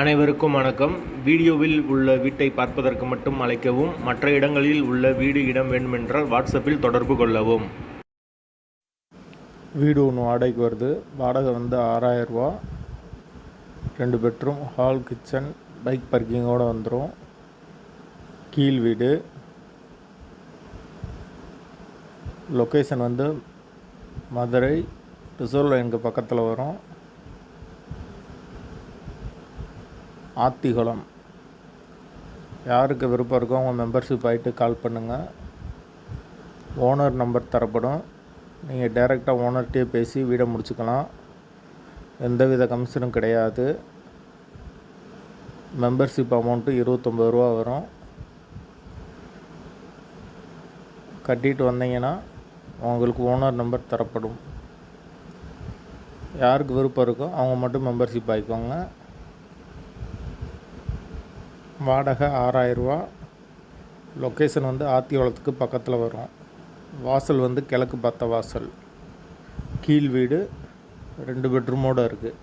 அனைவருக்கும் வணக்கம். வீடியோவில் உள்ள வீட்டை பார்ப்பதற்கு மட்டும் அழைக்கவும் மற்ற இடங்களில் உள்ள வீடு இடம் வேண்டுமென்றால் வாட்ஸ்அப்பில் தொடர்பு கொள்ளவும். வீடு ஒன்று வாடகைக்கு வருது. வாடகை வந்து ஆறாயிரரூவா ரெண்டு பெட்ரூம் ஹால் கிச்சன் பைக் பார்க்கிங்கோடு வந்துடும் கீழ் வீடு. லொக்கேஷன் வந்து மதுரை ரிசர்வ் லைனுக்கு பக்கத்தில் வரும். ஆத்திகுளம். யாருக்கு விருப்பம் இருக்கோ அவங்க மெம்பர்ஷிப் ஆகிட்டு கால் பண்ணுங்கள் ஓனர் நம்பர் தரப்படும். நீங்கள் டைரெக்டாக ஓனர்கிட்டே பேசி வீடை முடிச்சுக்கலாம். எந்தவித கமிஷனும் கிடையாது. மெம்பர்ஷிப் அமௌண்ட்டு இருபத்தொம்பது ரூபா வரும். கட்டிட்டு வந்தீங்கன்னா உங்களுக்கு ஓனர் நம்பர் தரப்படும். யாருக்கு விருப்பம் இருக்கோ அவங்க மட்டும் மெம்பர்ஷிப் ஆகிக்கோங்க வாடகை ஆறாயிரரூவா லொக்கேஷன் வந்து ஆத்தியோளத்துக்கு பக்கத்தில் வரும். வாசல் வந்து கிழக்கு பார்த்த வாசல். கீழ் வீடு ரெண்டு பெட்ரூமோடு இருக்குது